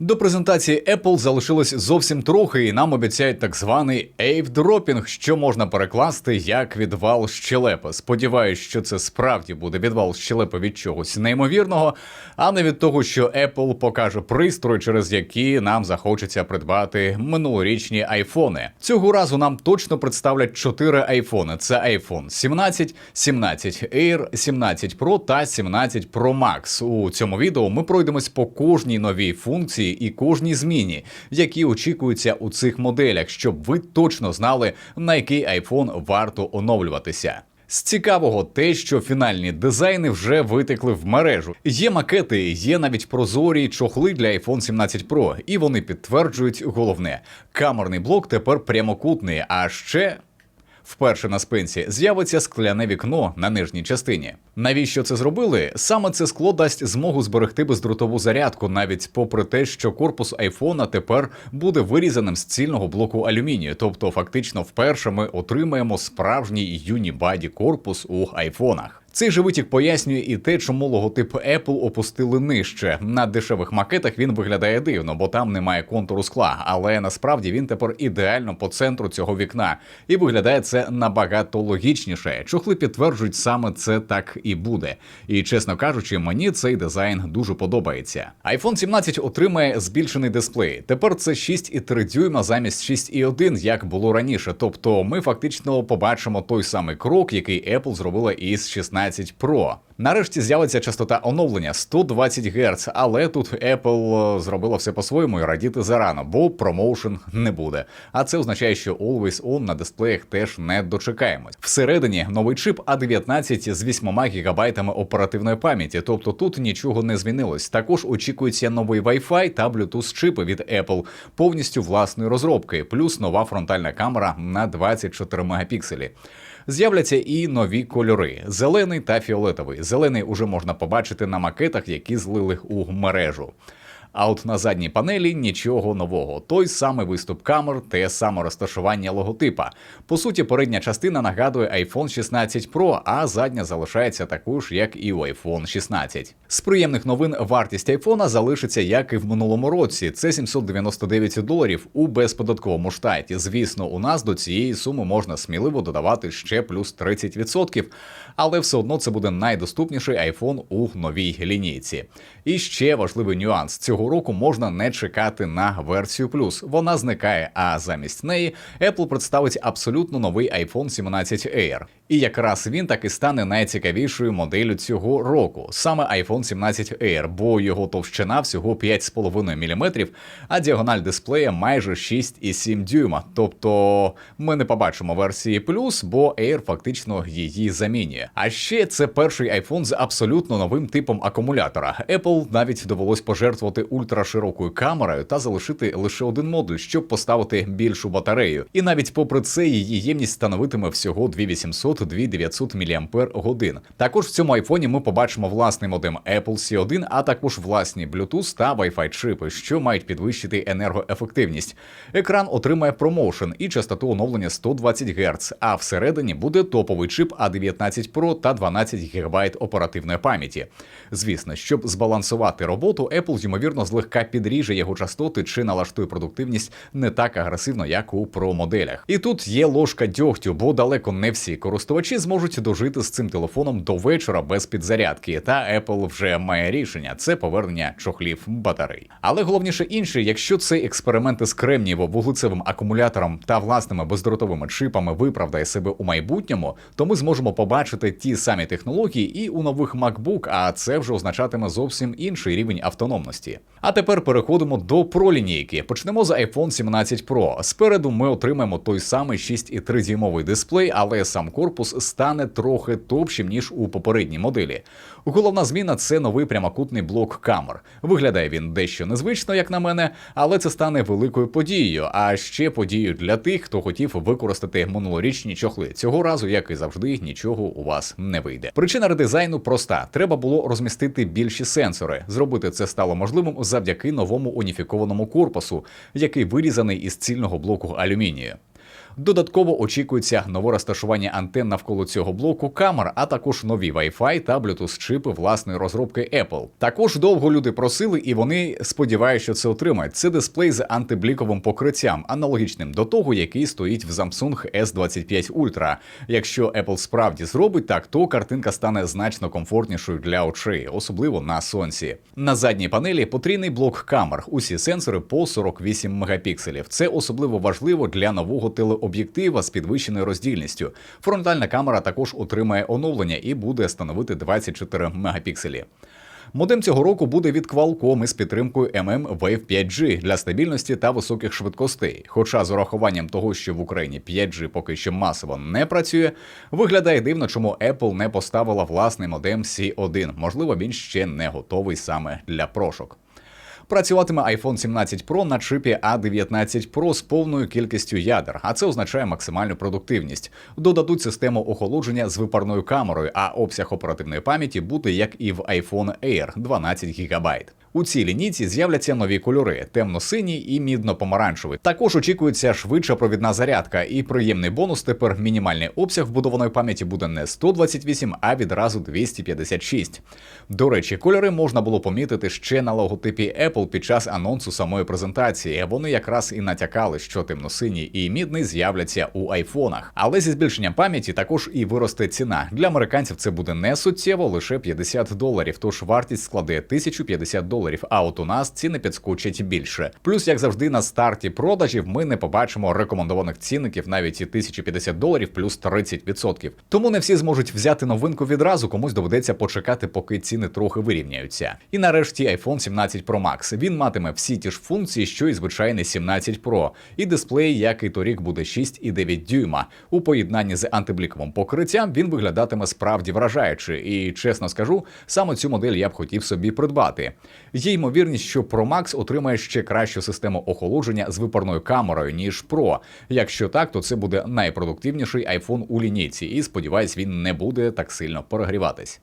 До презентації Apple залишилось зовсім трохи, і нам обіцяють так званий ейвдропінг, що можна перекласти як відвал щелепи. Сподіваюсь, що це справді буде відвал щелепи від чогось неймовірного, а не від того, що Apple покаже пристрой, через які нам захочеться придбати минулорічні айфони. Цього разу нам точно представлять чотири айфони: це iPhone 17, 17 Air, 17 Pro та 17 Pro Max. У цьому відео ми пройдемось по кожній новій функції і кожній зміні, які очікуються у цих моделях, щоб ви точно знали, на який iPhone варто оновлюватися. З цікавого те, що фінальні дизайни вже витекли в мережу. Є макети, є навіть прозорі чохли для iPhone 17 Pro, і вони підтверджують головне: камерний блок тепер прямокутний, а ще. Вперше на спинці з'явиться скляне вікно на нижній частині. Навіщо це зробили? Саме це скло дасть змогу зберегти бездротову зарядку, навіть попри те, що корпус айфона тепер буде вирізаним з цільного блоку алюмінію. Тобто, фактично, вперше ми отримаємо справжній юнібаді корпус у айфонах. Цей же витік пояснює і те, чому логотип Apple опустили нижче. На дешевих макетах він виглядає дивно, бо там немає контуру скла. Але насправді він тепер ідеально по центру цього вікна, і виглядає це набагато логічніше. Чохли підтверджують саме це так і буде. І чесно кажучи, мені цей дизайн дуже подобається. iPhone 17 отримає збільшений дисплей. Тепер це 6,3 дюйма замість 6,1, як було раніше. Тобто, ми фактично побачимо той самий крок, який Apple зробила із 16 Pro. Нарешті з'явиться частота оновлення 120 Гц, але тут Apple зробила все по-своєму і радіти зарано, бо промоушен не буде. А це означає, що Always On на дисплеях теж не дочекаємось. Всередині новий чип A19 з 8 ГБ оперативної пам'яті, тобто тут нічого не змінилось. Також очікується новий Wi-Fi та Bluetooth чипи від Apple, повністю власної розробки, плюс нова фронтальна камера на 24 мегапікселі. З'являться і нові кольори: зелений та фіолетовий. Зелений уже можна побачити на макетах, які злили у мережу. А от на задній панелі нічого нового. Той самий виступ камер, те саме розташування логотипа. По суті, передня частина нагадує iPhone 16 Pro, а задня залишається також, як і у iPhone 16. З приємних новин вартість айфона залишиться як і в минулому році. Це 799 доларів у безподатковому штаті. Звісно, у нас до цієї суми можна сміливо додавати ще плюс 30%, але все одно це буде найдоступніший iPhone у новій лінійці. І ще важливий нюанс: цього року можна не чекати на версію плюс. Вона зникає, а замість неї Apple представить абсолютно новий iPhone 17 Air. І якраз він так і стане найцікавішою моделлю цього року, саме iPhone 17 Air, бо його товщина всього 5,5 мм, а діагональ дисплея майже 6,7 дюйма. Тобто ми не побачимо версії плюс, бо Air фактично її замінює. А ще це перший iPhone з абсолютно новим типом акумулятора. Apple навіть довелось пожертвувати ультраширокою камерою та залишити лише один модуль, щоб поставити більшу батарею. І навіть попри це її ємність становитиме всього 2800 2900 мАч. Також в цьому айфоні ми побачимо власний модем Apple C1, а також власні Bluetooth та Wi-Fi чипи, що мають підвищити енергоефективність. Екран отримає промоушен і частоту оновлення 120 Гц, а всередині буде топовий чип A19 Pro та 12 ГБ оперативної пам'яті. Звісно, щоб збалансувати роботу, Apple ймовірно злегка підріже його частоти чи налаштує продуктивність не так агресивно, як у Pro моделях. І тут є ложка дьогтю, бо далеко не всі користувачі зможуть дожити з цим телефоном до вечора без підзарядки. Та Apple вже має рішення це повернення чохлів батарей. Але головніше інше, якщо цей експеримент із кремнієво-вуглецевим акумулятором та власними бездротовими чипами виправдає себе у майбутньому, то ми зможемо побачити ті самі технології і у нових MacBook, а це вже означатиме зовсім інший рівень автономності. А тепер переходимо до Pro лінійки. Почнемо з iPhone 17 Pro. Спереду ми отримаємо той самий 6,3 дюймовий дисплей, але сам корпус стане трохи товщим ніж у попередній моделі. Головна зміна це новий прямокутний блок камер. Виглядає він дещо незвично, як на мене, але це стане великою подією. А ще подією для тих, хто хотів використати минулорічні чохли. Цього разу, як і завжди, нічого у вас не вийде. Причина редизайну проста: треба було розмістити більші сенсори. Зробити це стало можливим завдяки новому уніфікованому корпусу, який вирізаний із цільного блоку алюмінію. Додатково очікується нове розташування антенн навколо цього блоку камер, а також нові Wi-Fi та Bluetooth чипи власної розробки Apple. Також довго люди просили, і вони сподіваються, що це отримають. Це дисплей з антибліковим покриттям, аналогічним до того, який стоїть в Samsung S25 Ultra. Якщо Apple справді зробить так, то картинка стане значно комфортнішою для очей, особливо на сонці. На задній панелі потрійний блок камер. Усі сенсори по 48 мегапікселів. Це особливо важливо для нового телеоб'єктива з підвищеною роздільністю. Фронтальна камера також отримає оновлення і буде становити 24 мегапікселі. Модем цього року буде від Qualcomm із підтримкою MM Wave 5G для стабільності та високих швидкостей. Хоча з урахуванням того, що в Україні 5G поки що масово не працює, виглядає дивно, чому Apple не поставила власний модем C1. Можливо, він ще не готовий саме для прошок. Працюватиме iPhone 17 Pro на чипі A19 Pro з повною кількістю ядер, а це означає максимальну продуктивність. Додадуть систему охолодження з випарною камерою, а обсяг оперативної пам'яті буде як і в iPhone Air 12 ГБ. У цій лінійці з'являться нові кольори: темно-синій і мідно-помаранчевий. Також очікується швидша провідна зарядка, і приємний бонус. Тепер мінімальний обсяг вбудованої пам'яті буде не 128, а відразу 256. До речі, кольори можна було помітити ще на логотипі Apple під час анонсу самої презентації. Вони якраз і натякали, що темно-синій і мідний з'являться у айфонах. Але зі збільшенням пам'яті також і виросте ціна. Для американців це буде не суттєво, лише 50 доларів. Тож вартість складе 1050 доларів. А от у нас ціни підскочать більше. Плюс, як завжди, на старті продажів ми не побачимо рекомендованих цінників навіть і 1050 доларів плюс 30%. Тому не всі зможуть взяти новинку відразу, комусь доведеться почекати, поки ціни трохи вирівняються. І нарешті iPhone 17 Pro Max. Він матиме всі ті ж функції, що і звичайний 17 Pro. І дисплей, як і торік, буде 6,9 дюйма. У поєднанні з антибліковим покриттям він виглядатиме справді вражаюче. І чесно скажу, саме цю модель я б хотів собі придбати. Є ймовірність, що Pro Max отримає ще кращу систему охолодження з випарною камерою, ніж Pro. Якщо так, то це буде найпродуктивніший iPhone у лінійці, і сподіваюсь, він не буде так сильно перегріватись.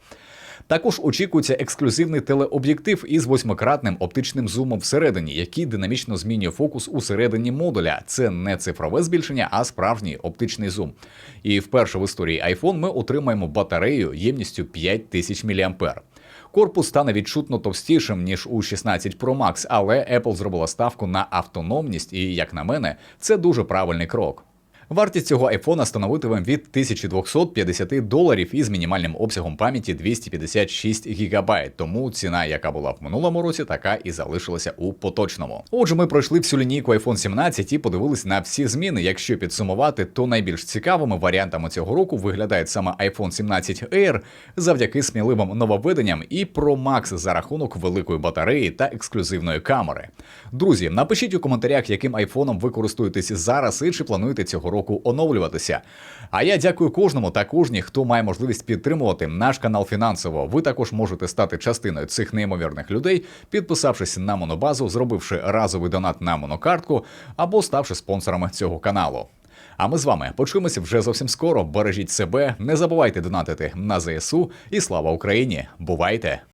Також очікується ексклюзивний телеоб'єктив із восьмикратним оптичним зумом всередині, який динамічно змінює фокус усередині модуля. Це не цифрове збільшення, а справжній оптичний зум. І вперше в історії iPhone ми отримаємо батарею ємністю 5000 мАh. Корпус стане відчутно товстішим ніж у 16 Pro Max, але Apple зробила ставку на автономність, і, як на мене, це дуже правильний крок. Вартість цього айфона становитиме від 1250 доларів із мінімальним обсягом пам'яті 256 ГБ. Тому ціна, яка була в минулому році, така і залишилася у поточному. Отже, ми пройшли всю лінійку iPhone 17 і подивились на всі зміни. Якщо підсумувати, то найбільш цікавими варіантами цього року виглядають саме iPhone 17 Air завдяки сміливим нововведенням і Pro Max за рахунок великої батареї та ексклюзивної камери. Друзі, напишіть у коментарях, яким айфоном ви користуєтесь зараз і чи плануєте цього року оновлюватися. А я дякую кожному та кожній, хто має можливість підтримувати наш канал фінансово. Ви також можете стати частиною цих неймовірних людей, підписавшись на монобазу, зробивши разовий донат на монокартку або ставши спонсорами цього каналу. А ми з вами почуємося вже зовсім скоро. Бережіть себе, не забувайте донатити на ЗСУ і слава Україні! Бувайте!